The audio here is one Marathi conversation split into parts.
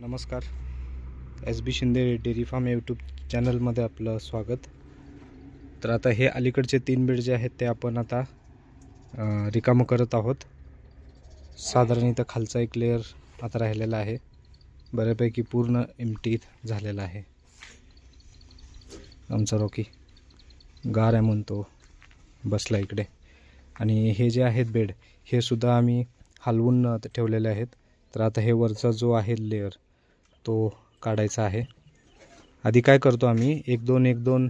नमस्कार. S B Shinde dairy farm YouTube चॅनलमध्ये आपलं स्वागत. तर आता हे अलीकडचे तीन बेड जे आहेत ते आपण आता रिकामं करत आहोत. साधारण इथं खालचा एक लेअर आता राहिलेला आहे. बऱ्यापैकी पूर्ण एमटी झालेला आहे. आमचा रॉकी गार आहे म्हणतो बसला इकडे. आणि हे जे आहेत बेड हे सुद्धा आम्ही हलवून ठेवलेले आहेत. तर आता हे वरचा जो आहे लेअर तो काढायचा आहे. आधी काय करतो आम्ही? एक दोन एक दोन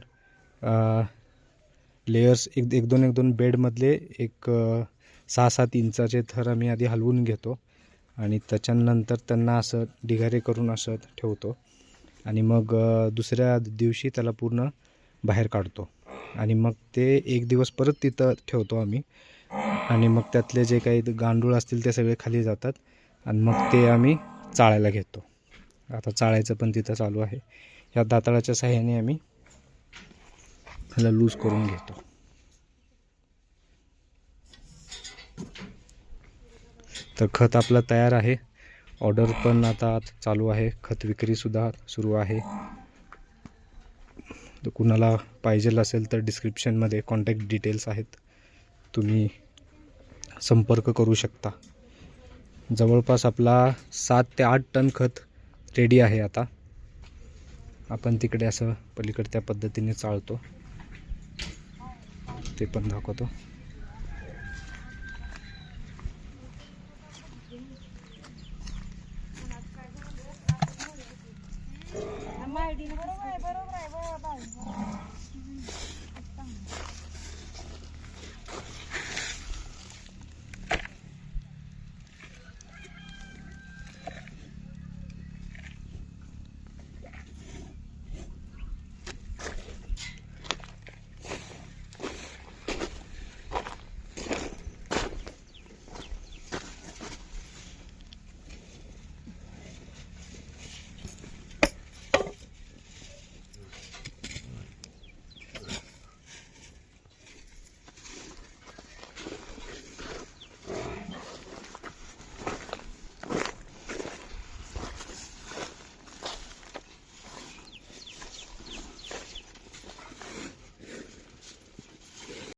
लेयर्स एक एक दोन एक दोन बेडमधले एक सहा सात इंचाचे थर आम्ही आधी हलवून घेतो आणि त्याच्यानंतर त्यांना असं ढिगारे करून असं ठेवतो आणि मग दुसऱ्या दिवशी त्याला पूर्ण बाहेर काढतो आणि मग ते एक दिवस परत तिथं ठेवतो आम्ही आणि मग त्यातले जे काही गांडूळ असतील ते सगळे खाली जातात आणि मग ते आम्ही चाळायला घेतो. आता चाळायचं पण तिथं चालू आहे. या दाताळाच्या साह्याने आम्ही ह्याला लूज करून घेतो. तर खत आपलं तयार आहे. ऑर्डर पण आता चालू आहे. खत विक्रीसुद्धा सुरू आहे. तर कुणाला पाहिजे असेल तर डिस्क्रिप्शनमध्ये कॉन्टॅक्ट डिटेल्स आहेत. तुम्ही संपर्क करू शकता. जवळपास आपला सात ते आठ टन खत रेडी आहे आता. आपण तिकडे असं पलीकडे त्या पद्धतीने चाळतो ते पण दाखवतो.